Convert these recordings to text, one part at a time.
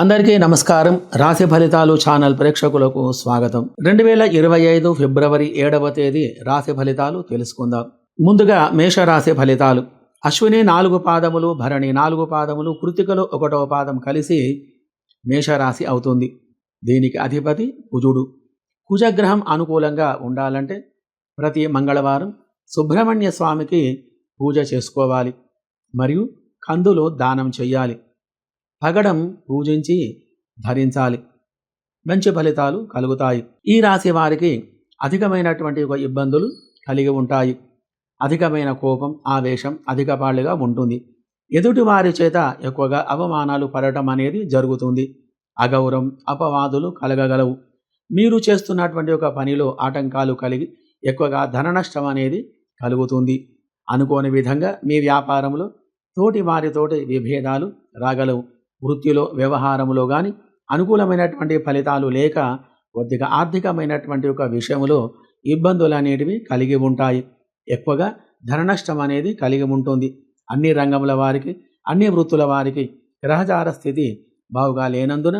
అందరికీ నమస్కారం. రాశి ఫలితాలు ఛానల్ ప్రేక్షకులకు స్వాగతం. రెండు వేల ఇరవై ఐదు ఫిబ్రవరి ఏడవ తేదీ రాశి ఫలితాలు తెలుసుకుందాం. ముందుగా మేషరాశి ఫలితాలు. అశ్విని నాలుగు పాదములు భరణి నాలుగు పాదములు కృతికలు ఒకటవ పాదం కలిసి మేషరాశి అవుతుంది. దీనికి అధిపతి కుజుడు. కుజగ్రహం అనుకూలంగా ఉండాలంటే ప్రతి మంగళవారం సుబ్రహ్మణ్య స్వామికి పూజ చేసుకోవాలి. మరియు కందులు దానం చేయాలి. పగడం పూజించి ధరించాలి. మంచి ఫలితాలు కలుగుతాయి. ఈ రాశి వారికి అధికమైనటువంటి ఒక ఇబ్బందులు కలిగి ఉంటాయి. అధికమైన కోపం ఆవేశం అధికపాళ్ళుగా ఉంటుంది. ఎదుటి వారి చేత ఎక్కువగా అవమానాలు పడటం అనేది జరుగుతుంది. అగౌరవం అపవాదులు కలగగలవు. మీరు చేస్తున్నటువంటి ఒక పనిలో ఆటంకాలు కలిగి ఎక్కువగా ధన నష్టం అనేది కలుగుతుంది. అనుకోని విధంగా మీ వ్యాపారంలో తోటి వారితోటి విభేదాలు రాగలవు. వృత్తిలో వ్యవహారంలో కానీ అనుకూలమైనటువంటి ఫలితాలు లేక కొద్దిగా ఆర్థికమైనటువంటి ఒక విషయంలో ఇబ్బందులు అనేటివి కలిగి ఉంటాయి. ఎక్కువగా ధన నష్టం అనేది కలిగి ఉంటుంది. అన్ని రంగముల వారికి అన్ని వృత్తుల వారికి గ్రహచార స్థితి బాగుగా లేనందున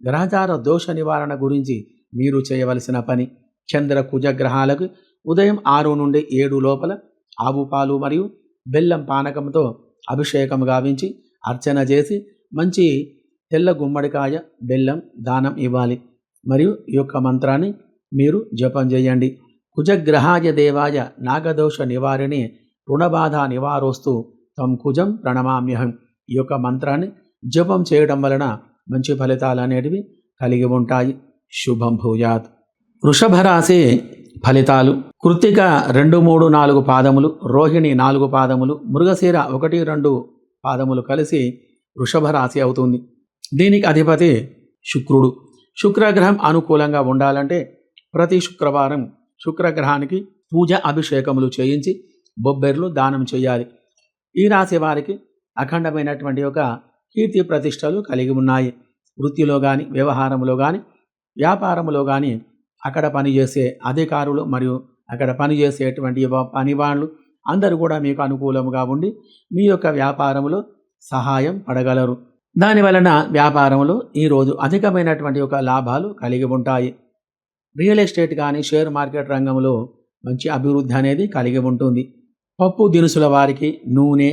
గ్రహచార దోష నివారణ గురించి మీరు చేయవలసిన పని చంద్ర కుజ గ్రహాలకు ఉదయం ఆరు నుండి ఏడు లోపల ఆవు పాలు మరియు బెల్లం పానకంతో అభిషేకం గావించి అర్చన చేసి మంచి తెల్ల గుమ్మడికాయ బెల్లం దానం ఇవ్వాలి. మరియు ఈ యొక్క మంత్రాన్ని మీరు జపం చేయండి. కుజగ్రహాయ దేవాయ నాగదోష నివారిణి రుణబాధ నివారోస్తు తం కుజం ప్రణమామ్యహం. ఈ యొక్క మంత్రాన్ని జపం చేయడం వలన మంచి ఫలితాలు అనేటివి కలిగి ఉంటాయి. శుభం భూయాత్. వృషభ రాశి ఫలితాలు. కృత్తిక రెండు మూడు నాలుగు పాదములు రోహిణి నాలుగు పాదములు మృగశీర ఒకటి రెండు పాదములు కలిసి వృషభ రాశి అవుతుంది. దీనికి అధిపతి శుక్రుడు. శుక్రగ్రహం అనుకూలంగా ఉండాలంటే ప్రతి శుక్రవారం శుక్రగ్రహానికి పూజ అభిషేకములు చేయించి బొబ్బెర్లు దానం చేయాలి. ఈ రాశి వారికి అఖండమైనటువంటి ఒక కీర్తి ప్రతిష్టలు కలిగి ఉన్నాయి. వృత్తిలో కానీ వ్యవహారంలో కానీ వ్యాపారంలో కానీ అక్కడ పనిచేసే అధికారులు మరియు అక్కడ పనిచేసేటువంటి పనివాళ్ళు అందరూ కూడా మీకు అనుకూలముగా ఉండి మీ యొక్క వ్యాపారంలో సహాయం పడగలరు. దాని వలన వ్యాపారంలో ఈరోజు అధికమైనటువంటి ఒక లాభాలు కలిగి ఉంటాయి. రియల్ ఎస్టేట్ కానీ షేర్ మార్కెట్ రంగంలో మంచి అభివృద్ధి అనేది కలిగి ఉంటుంది. పప్పు దినుసుల వారికి నూనె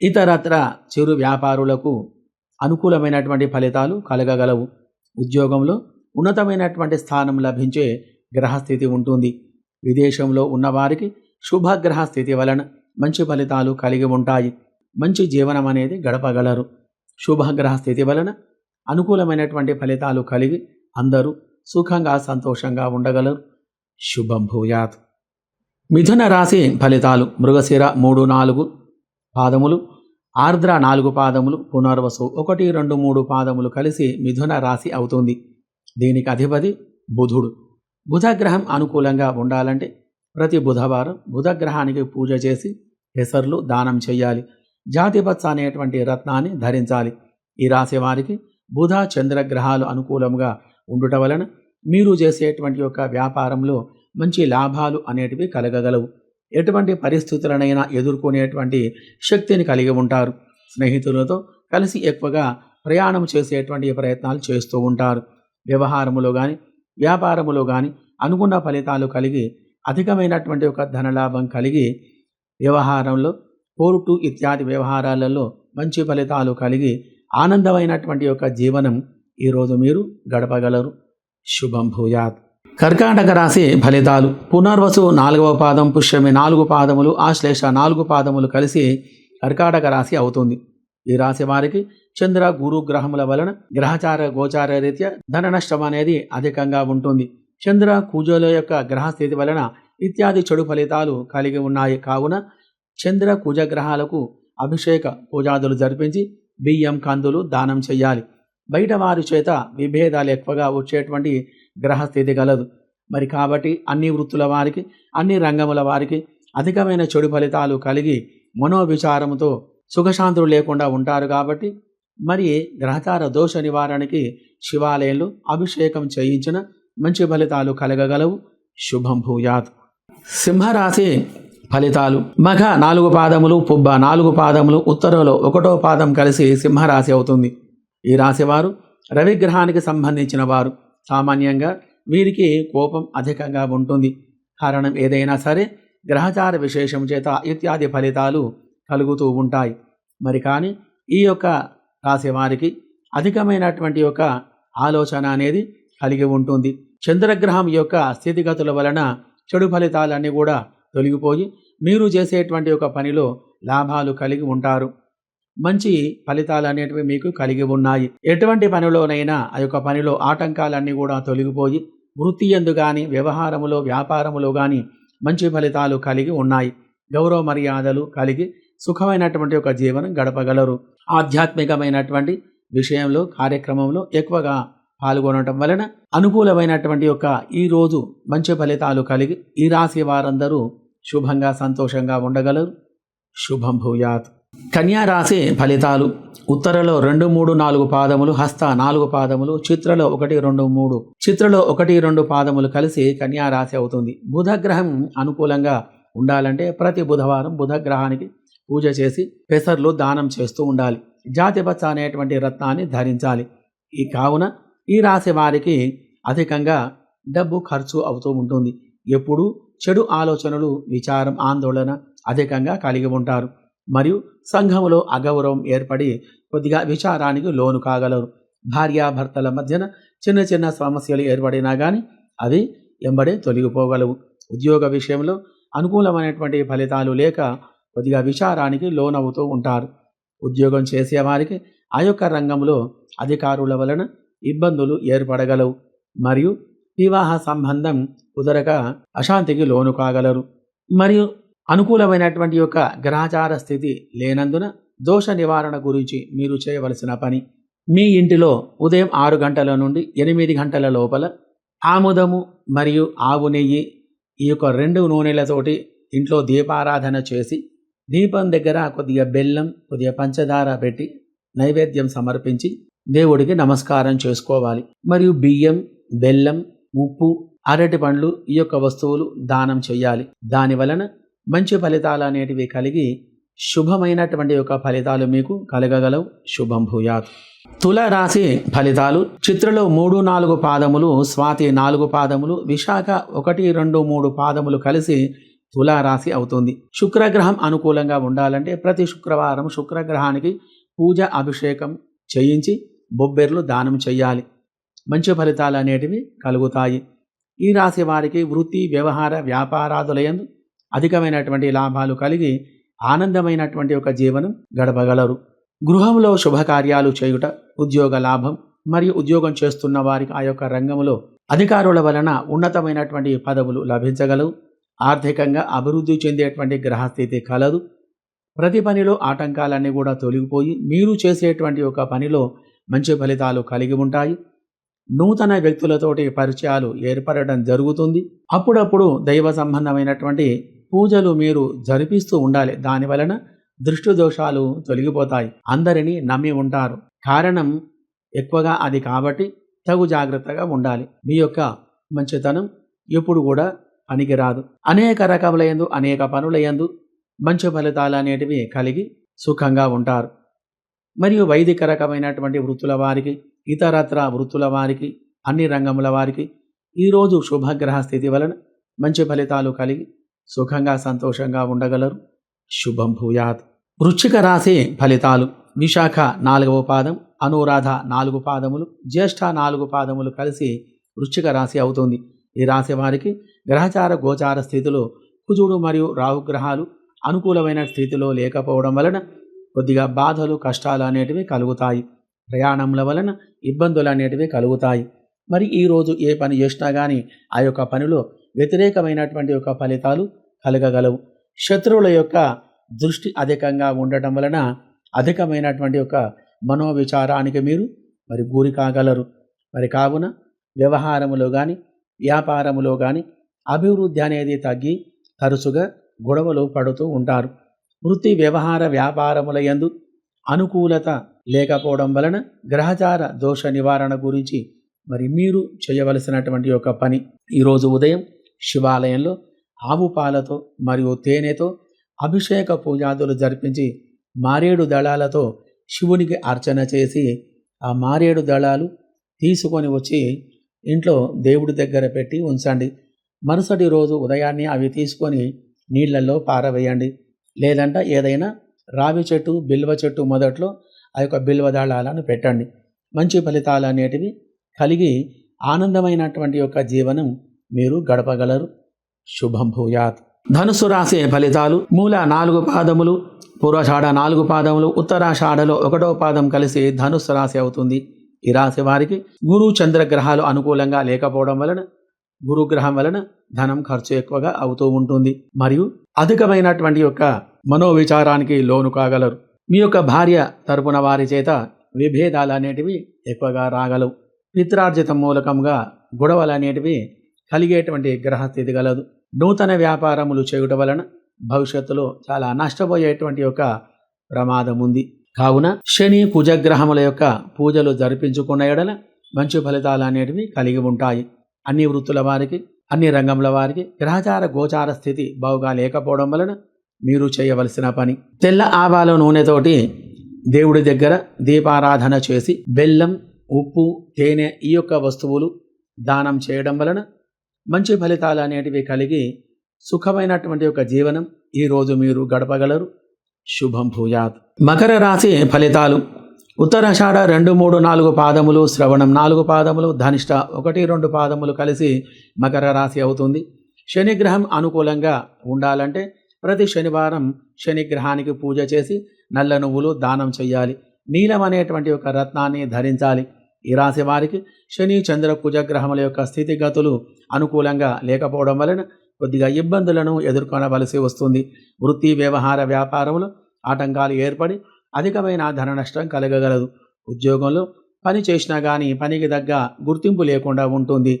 ఇతరత్ర చిరు వ్యాపారులకు అనుకూలమైనటువంటి ఫలితాలు కలగగలవు. ఉద్యోగంలో ఉన్నతమైనటువంటి స్థానం లభించే గ్రహస్థితి ఉంటుంది. విదేశంలో ఉన్నవారికి శుభగ్రహ స్థితి వలన మంచి ఫలితాలు కలిగి ఉంటాయి. మంచి జీవనం అనేది గడపగలరు. శుభగ్రహ స్థితి వలన అనుకూలమైనటువంటి ఫలితాలు కలిగి అందరూ సుఖంగా సంతోషంగా ఉండగలరు. శుభం భూయాత్. మిథున రాశి ఫలితాలు మృగశిర మూడు నాలుగు పాదములు ఆర్ద్ర నాలుగు పాదములు పునర్వసు ఒకటి రెండు మూడు పాదములు కలిసి మిథున రాశి అవుతుంది. దీనికి అధిపతి బుధుడు. బుధగ్రహం అనుకూలంగా ఉండాలంటే ప్రతి బుధవారం బుధగ్రహానికి పూజ చేసి పెసర్లు దానం చేయాలి. జాతిపత్స అనేటువంటి రత్నాన్ని ధరించాలి. ఈ రాశి వారికి బుధ చంద్రగ్రహాలు అనుకూలంగా ఉండుట వలన మీరు చేసేటువంటి యొక్క వ్యాపారంలో మంచి లాభాలు అనేటివి కలగగలవు. ఎటువంటి పరిస్థితులనైనా ఎదుర్కొనేటువంటి శక్తిని కలిగి ఉంటారు. స్నేహితులతో కలిసి ఎక్కువగా ప్రయాణం చేసేటువంటి ప్రయత్నాలు చేస్తూ ఉంటారు. వ్యవహారములో కానీ వ్యాపారములో కానీ అనుకున్న ఫలితాలు కలిగి అధికమైనటువంటి ఒక ధనలాభం కలిగి వ్యవహారంలో కోర్టు ఇత్యాది వ్యవహారాలలో మంచి ఫలితాలు కలిగి ఆనందమైనటువంటి యొక్క జీవనం ఈరోజు మీరు గడపగలరు. శుభం భూయాత్. కర్కాటక రాశి ఫలితాలు. పునర్వసు నాలుగవ పాదం పుష్యమి నాలుగు పాదములు ఆశ్లేష నాలుగు పాదములు కలిసి కర్కాటక రాశి అవుతుంది. ఈ రాశి వారికి చంద్ర గురు గ్రహముల వలన గ్రహచార గోచార రీత్యా ధన నష్టం అనేది అధికంగా ఉంటుంది. చంద్ర కూజోల యొక్క గ్రహస్థితి వలన ఇత్యాది చెడు ఫలితాలు కలిగి ఉన్నాయి. కావున చంద్ర కుజగ్రహాలకు అభిషేక పూజాదులు జరిపించి బియ్యం కందులు దానం చేయాలి బయట వారి చేత విభేదాలు ఎక్కువగా వచ్చేటువంటి గ్రహస్థితి గలదు. మరి కాబట్టి అన్ని వృత్తుల వారికి అన్ని రంగముల వారికి అధికమైన చెడు ఫలితాలు కలిగి మనోవిచారముతో సుఖశాంతులు లేకుండా ఉంటారు కాబట్టి మరి గ్రహచార దోష నివారణకి శివాలయంలో అభిషేకం చేయించిన మంచి ఫలితాలు కలగగలవు. శుభం భూయాత్. సింహరాశి ఫలితాలు. మఘ నాలుగు పాదములు పుబ్బ నాలుగు పాదములు ఉత్తరంలో ఒకటో పాదం కలిసి సింహరాశి అవుతుంది. ఈ రాశివారు రవిగ్రహానికి సంబంధించిన వారు. సామాన్యంగా వీరికి కోపం అధికంగా ఉంటుంది. కారణం ఏదైనా సరే గ్రహచార విశేషం చేత ఇత్యాది ఫలితాలు కలుగుతూ ఉంటాయి. మరి కానీ ఈ యొక్క రాశి వారికి అధికమైనటువంటి యొక్క ఆలోచన అనేది కలిగి ఉంటుంది. చంద్రగ్రహం యొక్క స్థితిగతుల వలన చెడు ఫలితాలన్నీ కూడా తొలగిపోయి మీరు చేసేటువంటి ఒక పనిలో లాభాలు కలిగి ఉంటారు. మంచి ఫలితాలు అనేటివి మీకు కలిగి ఉన్నాయి. ఎటువంటి పనిలోనైనా ఆ యొక్క పనిలో ఆటంకాలన్నీ కూడా తొలగిపోయి వృత్తి ఎందు కానీ వ్యవహారములో వ్యాపారములో కానీ మంచి ఫలితాలు కలిగి ఉన్నాయి. గౌరవ మర్యాదలు కలిగి సుఖమైనటువంటి ఒక జీవనం గడపగలరు. ఆధ్యాత్మికమైనటువంటి విషయంలో కార్యక్రమంలో ఎక్కువగా పాల్గొనటం వలన అనుకూలమైనటువంటి యొక్క ఈరోజు మంచి ఫలితాలు కలిగి ఈ రాశి వారందరూ శుభంగా సంతోషంగా ఉండగలరు. శుభం భూయాత్. కన్యా రాశి ఫలితాలు. ఉత్తరలో రెండు మూడు నాలుగు పాదములు హస్త నాలుగు పాదములు చిత్రలో ఒకటి రెండు మూడు. చిత్రలో ఒకటి రెండు పాదములు కలిసి కన్యా రాశి అవుతుంది. బుధగ్రహం అనుకూలంగా ఉండాలంటే ప్రతి బుధవారం బుధగ్రహానికి పూజ చేసి పెసర్లు దానం చేస్తూ ఉండాలి. జాతిపచ్చ అనేటువంటి రత్నాన్ని ధరించాలి. ఈ కావున ఈ రాశి వారికి అధికంగా డబ్బు ఖర్చు అవుతూ ఉంటుంది. ఎప్పుడూ చెడు ఆలోచనలు విచారం ఆందోళన అధికంగా కలిగి ఉంటారు. మరియు సంఘములో అగౌరవం ఏర్పడి కొద్దిగా విచారానికి లోను కాగలరు. భార్యాభర్తల మధ్యన చిన్న చిన్న సమస్యలు ఏర్పడినా కానీ అవి ఎంబడే తొలగిపోగలవు. ఉద్యోగ విషయంలో అనుకూలమైనటువంటి ఫలితాలు లేక కొద్దిగా విచారానికి లోనవుతూ ఉంటారు. ఉద్యోగం చేసేవారికి ఆ యొక్క రంగంలో అధికారుల వలన ఇబ్బందులు ఏర్పడగలవు. మరియు వివాహ సంబంధం కుదరక అశాంతికి లోను కాగలరు. మరియు అనుకూలమైనటువంటి యొక్క గ్రహచార స్థితి లేనందున దోష నివారణ గురించి మీరు చేయవలసిన పని. మీ ఇంటిలో ఉదయం ఆరు గంటల నుండి ఎనిమిది గంటల లోపల ఆముదము మరియు ఆవు నెయ్యి ఈ యొక్క రెండు నూనెలతోటి ఇంట్లో దీపారాధన చేసి దీపం దగ్గర కొద్దిగా బెల్లం కొద్దిగా పంచదార పెట్టి నైవేద్యం సమర్పించి దేవుడికి నమస్కారం చేసుకోవాలి. మరియు బియ్యం బెల్లం ఉప్పు అరటి పండ్లు ఈ యొక్క వస్తువులు దానం చేయాలి. దాని వలన మంచి ఫలితాలు అనేటివి కలిగి శుభమైనటువంటి యొక్క ఫలితాలు మీకు కలగగలవు. శుభం భూయాత్. తుల రాశి ఫలితాలు చిత్రలో మూడు నాలుగు పాదములు స్వాతి నాలుగు పాదములు విశాఖ ఒకటి రెండు మూడు పాదములు కలిసి తులారాశి అవుతుంది. శుక్రగ్రహం అనుకూలంగా ఉండాలంటే ప్రతి శుక్రవారం శుక్రగ్రహానికి పూజ అభిషేకం చేయించి బొబ్బెర్లు దానం చేయాలి. మంచి ఫలితాలు అనేటివి కలుగుతాయి. ఈ రాశి వారికి వృత్తి వ్యవహార వ్యాపారాదులయందు అధికమైనటువంటి లాభాలు కలిగి ఆనందమైనటువంటి ఒక జీవనం గడపగలరు. గృహంలో శుభకార్యాలు చేయుట ఉద్యోగ లాభం మరియు ఉద్యోగం చేస్తున్న వారికి ఆ యొక్క రంగంలో అధికారుల వలన ఉన్నతమైనటువంటి పదవులు లభించగలవు. ఆర్థికంగా అభివృద్ధి చెందేటువంటి గ్రహస్థితి కలదు. ప్రతి పనిలో ఆటంకాలన్నీ కూడా తొలగిపోయి మీరు చేసేటువంటి ఒక పనిలో మంచి ఫలితాలు కలిగి ఉంటాయి. నూతన వ్యక్తులతోటి పరిచయాలు ఏర్పడడం జరుగుతుంది. అప్పుడప్పుడు దైవ సంబంధమైనటువంటి పూజలు మీరు జరిపిస్తూ ఉండాలి. దాని వలన దృష్టి దోషాలు తొలగిపోతాయి. అందరినీ నమ్మి ఉంటారు. కారణం ఎక్కువగా అది కాబట్టి తగు జాగ్రత్తగా ఉండాలి. మీ యొక్క మంచితనం ఎప్పుడు కూడా పనికిరాదు. అనేక రకములయందు అనేక పనులయందు మంచి ఫలితాలు అనేటివి కలిగి సుఖంగా ఉంటారు. మరియు వైదిక రకమైనటువంటి వృత్తుల వారికి ఇతరత్ర వృత్తుల వారికి అన్ని రంగముల వారికి ఈరోజు శుభగ్రహ స్థితి వలన మంచి ఫలితాలు కలిగి సుఖంగా సంతోషంగా ఉండగలరు. శుభం భూయాత్. వృశ్చిక రాశి ఫలితాలు విశాఖ నాలుగవ పాదం అనురాధ నాలుగు పాదములు జ్యేష్ఠ నాలుగు పాదములు కలిసి వృశ్చిక రాశి అవుతుంది. ఈ రాశి వారికి గ్రహచార గోచార స్థితిలో కుజుడు మరియు రాహుగ్రహాలు అనుకూలమైన స్థితిలో లేకపోవడం వలన కొద్దిగా బాధలు కష్టాలు అనేటివి కలుగుతాయి. ప్రయాణముల వలన ఇబ్బందులు అనేటివి కలుగుతాయి. మరి ఈరోజు ఏ పని చేసినా కానీ ఆ యొక్క పనిలో వ్యతిరేకమైనటువంటి యొక్క ఫలితాలు కలగగలవు. శత్రువుల యొక్క దృష్టి అధికంగా ఉండటం వలన అధికమైనటువంటి యొక్క మనోవిచారానికి మీరు మరి గురి కాగలరు. మరి కావున వ్యవహారములో కానీ వ్యాపారములో కానీ అభివృద్ధి అనేది తగ్గి తరచుగా గొడవలు పడుతూ ఉంటారు. వృత్తి వ్యవహార వ్యాపారముల యందు అనుకూలత లేకపోవడం వలన గ్రహచార దోష నివారణ గురించి మరి మీరు చేయవలసినటువంటి ఒక పని. ఈరోజు ఉదయం శివాలయంలో ఆవు పాలతో మరియు తేనెతో అభిషేక పూజాదులు జరిపించి మారేడు దళాలతో శివునికి అర్చన చేసి ఆ మారేడు దళాలు తీసుకొని వచ్చి ఇంట్లో దేవుడి దగ్గర పెట్టి ఉంచండి. మరుసటి రోజు ఉదయాన్నే అవి తీసుకొని నీళ్ళలో పారవేయండి. లేదంటే ఏదైనా రావి చెట్టు బిల్వ చెట్టు మొదట్లో ఆ యొక్క బిల్వ దళాలను పెట్టండి. మంచి ఫలితాలు అనేటివి కలిగి ఆనందమైనటువంటి యొక్క జీవనం మీరు గడపగలరు. శుభం భూయాత్. ధనుసు రాసే ఫలితాలు మూల నాలుగు పాదములు పూర్వషాఢ నాలుగు పాదములు ఉత్తరాషాఢలో ఒకటో పాదం కలిసి ధనుస్సు రాశి అవుతుంది. ఈ రాశి వారికి గురు చంద్ర గ్రహాలు అనుకూలంగా లేకపోవడం వలన గురుగ్రహం వలన ధనం ఖర్చు ఎక్కువగా అవుతూ ఉంటుంది. మరియు అధికమైనటువంటి యొక్క మనోవిచారానికి లోను కాగలరు. మీ యొక్క భార్య తరపున వారి చేత విభేదాలు అనేటివి ఎక్కువగా రాగలవు. పిత్రార్జితం మూలకంగా గొడవలు అనేటివి కలిగేటువంటి గ్రహస్థితి గలదు. నూతన వ్యాపారములు చేయుట వలన భవిష్యత్తులో చాలా నష్టపోయేటువంటి ఒక ప్రమాదం ఉంది. కావున శని కుజగ్రహముల యొక్క పూజలు జరిపించుకున్న ఎడల మంచి ఫలితాలు అనేటివి కలిగి ఉంటాయి. అన్ని వృత్తుల వారికి అన్ని రంగంల వారికి గ్రహచార గోచార స్థితి బావుగా లేకపోవడం వలన మీరు చేయవలసిన పని. తెల్ల ఆవాల నూనెతోటి దేవుడి దగ్గర దీపారాధన చేసి బెల్లం ఉప్పు తేనె ఈ యొక్క వస్తువులు దానం చేయడం వలన మంచి ఫలితాలు అనేటివి కలిగి సుఖమైనటువంటి యొక్క జీవనం ఈరోజు మీరు గడపగలరు. శుభం భూయాత్. మకర రాశి ఫలితాలు. ఉత్తరాషాఢ రెండు మూడు నాలుగు పాదములు శ్రవణం నాలుగు పాదములు ధనిష్ట ఒకటి రెండు పాదములు కలిసి మకర రాశి అవుతుంది. శనిగ్రహం అనుకూలంగా ఉండాలంటే ప్రతి శనివారం శనిగ్రహానికి పూజ చేసి నల్ల నువ్వులు దానం చేయాలి నీలం అనేటువంటి ఒక రత్నాన్ని ధరించాలి. ఈ రాశి వారికి శని చంద్ర కుజగ్రహముల యొక్క స్థితిగతులు అనుకూలంగా లేకపోవడం వలన కొద్దిగా ఇబ్బందులను ఎదుర్కొనవలసి వస్తుంది. వృత్తి వ్యవహార వ్యాపారంలో ఆటంకాలు ఏర్పడి అధికమైన ధన నష్టం కలగగలదు. ఉద్యోగంలో పని చేసినా కానీ పనికి తగ్గ గుర్తింపు లేకుండా ఉంటుంది.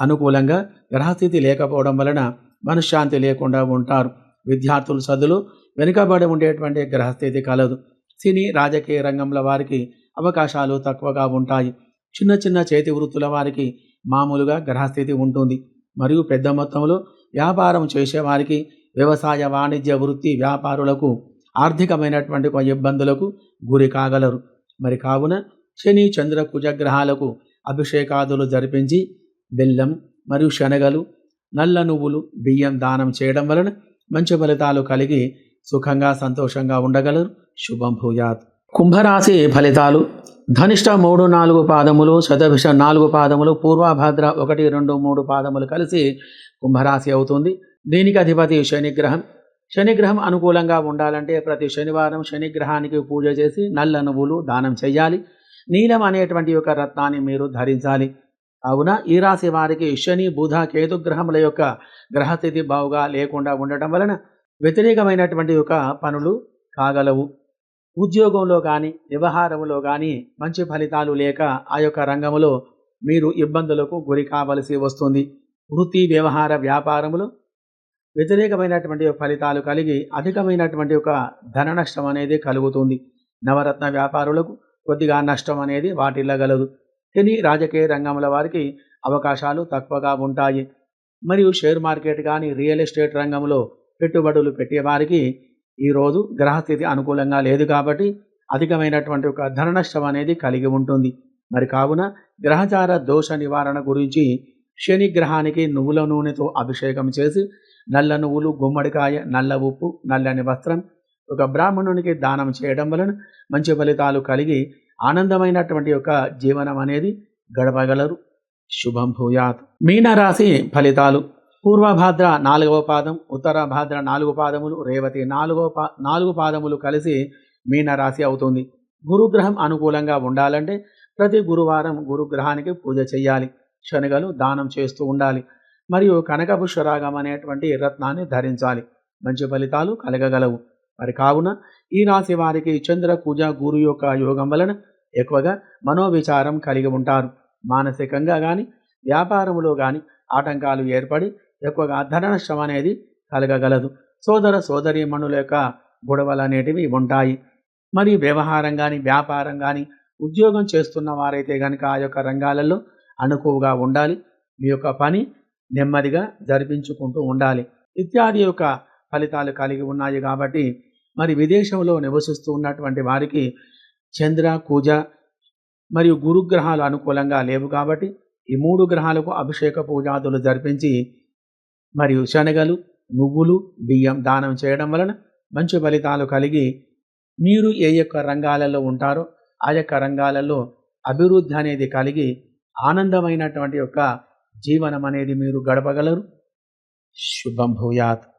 అనుకూలంగా గ్రహస్థితి లేకపోవడం వలన మనశ్శాంతి లేకుండా ఉంటారు. విద్యార్థులు చదువులు వెనుకబడి ఉండేటువంటి గ్రహస్థితి కలదు. సినీ రాజకీయ రంగంలో వారికి అవకాశాలు తక్కువగా ఉంటాయి. చిన్న చిన్న చేతి వృత్తుల వారికి మామూలుగా గ్రహస్థితి ఉంటుంది. మరియు పెద్ద మొత్తంలో వ్యాపారం చేసేవారికి వ్యవసాయ వాణిజ్య వృత్తి వ్యాపారులకు ఆర్థికమైనటువంటి కొన్ని ఇబ్బందులకు గురి కాగలరు. మరి కావున శని చంద్ర కుజగ్రహాలకు అభిషేకాదులు జరిపించి బెల్లం మరియు శనగలు నల్ల నువ్వులు బియ్యం దానం చేయడం వలన మంచి ఫలితాలు కలిగి సుఖంగా సంతోషంగా ఉండగలరు. శుభం భూయాత్. కుంభరాశి ఫలితాలు. ధనిష్ట మూడు నాలుగు పాదములు శతభిష నాలుగు పాదములు పూర్వభద్ర ఒకటి రెండు మూడు పాదములు కలిసి కుంభరాశి అవుతుంది. దీనికి అధిపతి శనిగ్రహం శనిగ్రహం అనుకూలంగా ఉండాలంటే ప్రతి శనివారం శనిగ్రహానికి పూజ చేసి నల్ల నువ్వులు దానం చేయాలి నీలం అనేటువంటి యొక్క రత్నాన్ని మీరు ధరించాలి. కావున ఈ రాశి వారికి శని బుధ కేతుగ్రహముల యొక్క గ్రహస్థితి బావుగా లేకుండా ఉండటం వలన వ్యతిరేకమైనటువంటి యొక్క పనులు కాగలవు. ఉద్యోగంలో కానీ వ్యవహారంలో కానీ మంచి ఫలితాలు లేక ఆ యొక్క రంగంలో మీరు ఇబ్బందులకు గురి కావలసి వస్తుంది. వృత్తి వ్యవహార వ్యాపారములు వ్యతిరేకమైనటువంటి ఫలితాలు కలిగి అధికమైనటువంటి ఒక ధన నష్టం అనేది కలుగుతుంది. నవరత్న వ్యాపారులకు కొద్దిగా నష్టం అనేది వాటిల్లగలదు. కానీ రాజకీయ రంగంలో వారికి అవకాశాలు తక్కువగా ఉంటాయి. మరియు షేర్ మార్కెట్ కానీ రియల్ ఎస్టేట్ రంగంలో పెట్టుబడులు పెట్టేవారికి ఈరోజు గ్రహస్థితి అనుకూలంగా లేదు కాబట్టి అధికమైనటువంటి ఒక ధన నష్టం అనేది కలిగి ఉంటుంది. మరి కావున గ్రహచార దోష నివారణ గురించి శని గ్రహానికి నువ్వుల నూనెతో అభిషేకం చేసి నల్ల నువ్వులు గుమ్మడికాయ నల్ల ఉప్పు నల్లని వస్త్రం. ఒక బ్రాహ్మణునికి దానం చేయడం వలన మంచి ఫలితాలు కలిగి ఆనందమైనటువంటి యొక్క జీవనం అనేది గడపగలరు. శుభం భూయాత్. మీనరాశి ఫలితాలు. పూర్వభాద్ర నాలుగవ పాదం ఉత్తర భాద్ర నాలుగు పాదములు రేవతి నాలుగవ పా నాలుగు పాదములు కలిసి మీనరాశి అవుతుంది. గురుగ్రహం అనుకూలంగా ఉండాలంటే ప్రతి గురువారం గురుగ్రహానికి పూజ చేయాలి. శనగలు దానం చేస్తూ ఉండాలి. మరియు కనకపుష్పరాగం అనేటువంటి రత్నాన్ని ధరించాలి. మంచి ఫలితాలు కలగగలవు. మరి కావున ఈ రాశి వారికి చంద్ర పూజ గురు యొక్క యోగం వలన ఎక్కువగా మనోవిచారం కలిగి ఉంటారు. మానసికంగా కానీ వ్యాపారంలో కానీ ఆటంకాలు ఏర్పడి ఎక్కువగా ధన నష్టం అనేది కలగగలదు. సోదర సోదరీమణుల యొక్క గొడవలు అనేటివి ఉంటాయి. మరి వ్యవహారం కానీ వ్యాపారం కానీ ఉద్యోగం చేస్తున్న వారైతే కనుక ఆ యొక్క రంగాలలో అనుకువగా ఉండాలి. మీ యొక్క పని నెమ్మదిగా జరిపించుకుంటూ ఉండాలి. ఇత్యాది యొక్క ఫలితాలు కలిగి ఉన్నాయి కాబట్టి మరి విదేశంలో నివసిస్తూ ఉన్నటువంటి వారికి చంద్ర కూజ మరియు గురుగ్రహాలు అనుకూలంగా లేవు కాబట్టి ఈ మూడు గ్రహాలకు అభిషేక పూజాదులు జరిపించి మరియు శనగలు నువ్వులు బియ్యం దానం చేయడం వలన మంచి ఫలితాలు కలిగి మీరు ఏ యొక్క రంగాలలో ఉంటారో ఆ యొక్క రంగాలలో అభివృద్ధి అనేది కలిగి ఆనందమైనటువంటి యొక్క జీవనం అనేది మీరు గడపగలరు? శుభం భూయాత్.